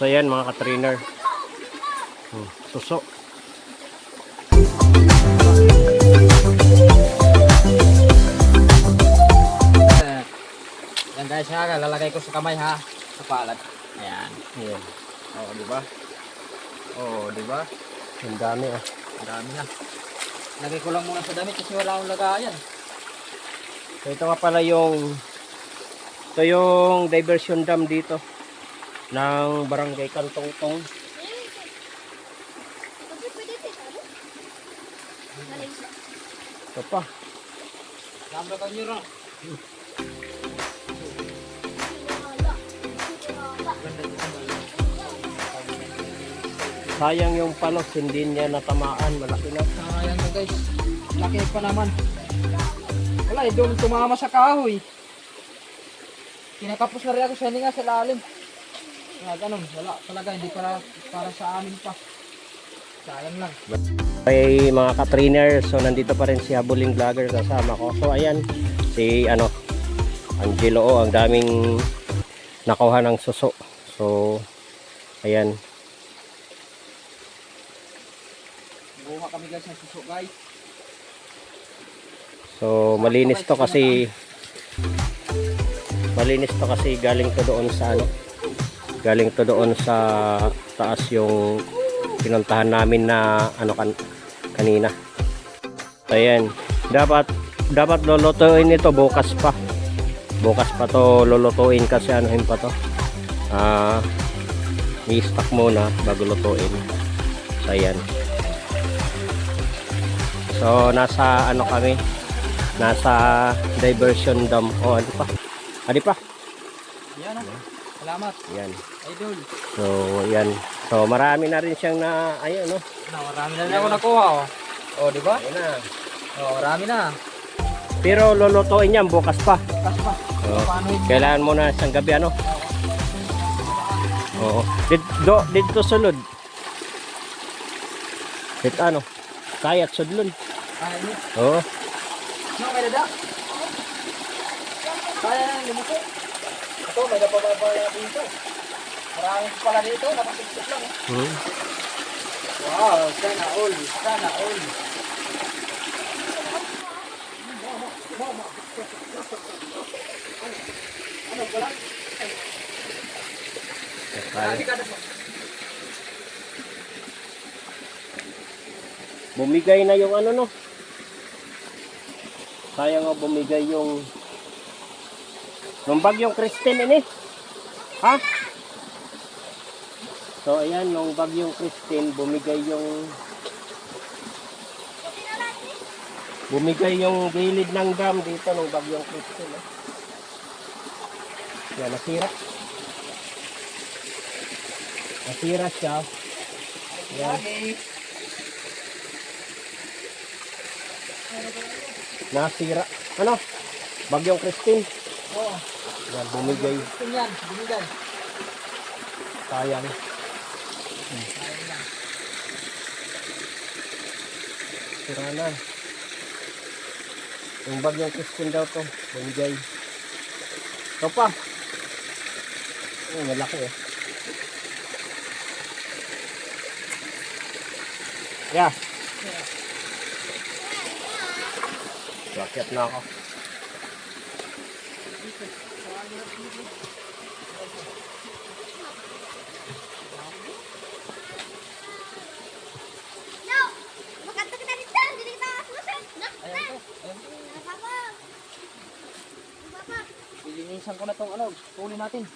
ayan mga ka-trainer. Hmm, suso. Eh, Yan guys ha, lalagay ko sa kamay ha. Sa palad. Ayan. Ayan. Oo, di ba? Oo, di ba? Ang dami ah. Ang dami na. Lagay ko lang muna sa damit kasi wala akong lagayan. So ito nga pala yung ito yung diversion dam dito ng barangay Kantongtong. Ito pa. Lambda ka nyo rin. Sayang yung palos, hindi niya natamaan. Malaki na. Sayang na guys. Laki pa naman. Wala eh, doon tumama sa kahoy. Kinakapos na rin ako sa hininga sa lalim. Wala ganun, wala talaga, hindi para, para sa amin pa. Sayang lang. Ay mga ka-trainer, so nandito pa rin si Habuling Vlogger kasama ko. So ayan, si ano, Angelo, oh, ang daming nakuha ng suso. So, ayan. Buha kami guys ng suso guys. So, malinis to kasi malinis to kasi galing to doon sa ano galing to doon sa taas yung pinuntahan namin na ano kan kanina. Ayan. Dapat dapat lulutuin ito bukas pa. Bukas pa to lulutuin kasi anuhin pa to. Ah, i-stock muna bago lutuin. So, ayan. So, nasa ano kami? Nasa diversion dam. Oh, ano pa? Ano pa? Yan ah. Salamat. Yan. Idol. So, yan. So, marami na rin siyang na, ayun, no? Na, marami na rin ako nakuha oh. Oh, di ba? Ayun na. Oh, marami na. Pero lulutuin yan bukas pa. Bukas pa. Oo. Paano yun? Kailangan mo na isang gabi, ano? Oo. Dito, dito sulod. Dito ano? Kayat sudlon. Ini. Oo. No, may dada. Kaya na, lumuko. Ito, may dapa pa pala dito. Marami pa pala dito, nakasiksik lang. eh. Hmm. Wow, sana all, sana all. Ano pala? Bumigay na yung ano, no? Sayang nga bumigay yung nung bagyong Christine ini. Ha? So ayan, nung bagyong Christine, bumigay yung bumigay yung gilid ng dam dito nung bagyong Christine. Eh. Yan, nasira. Nasira siya. Yan. Nasira. Ano? Bagyong Christine. Oo. Yan, bumigay. Yan, binigay. Sayang. Lang. Sira na. Yung bagyong Christine daw to. Bumigay. Ito pa. Oh, malaki eh. Yeah. Bakit na ako? No! Magkanta kita dito! Hindi kita susunod! No? Ayan to. Ayan. Papa! Papa! Lilinisan ko na tong ano, tuli natin.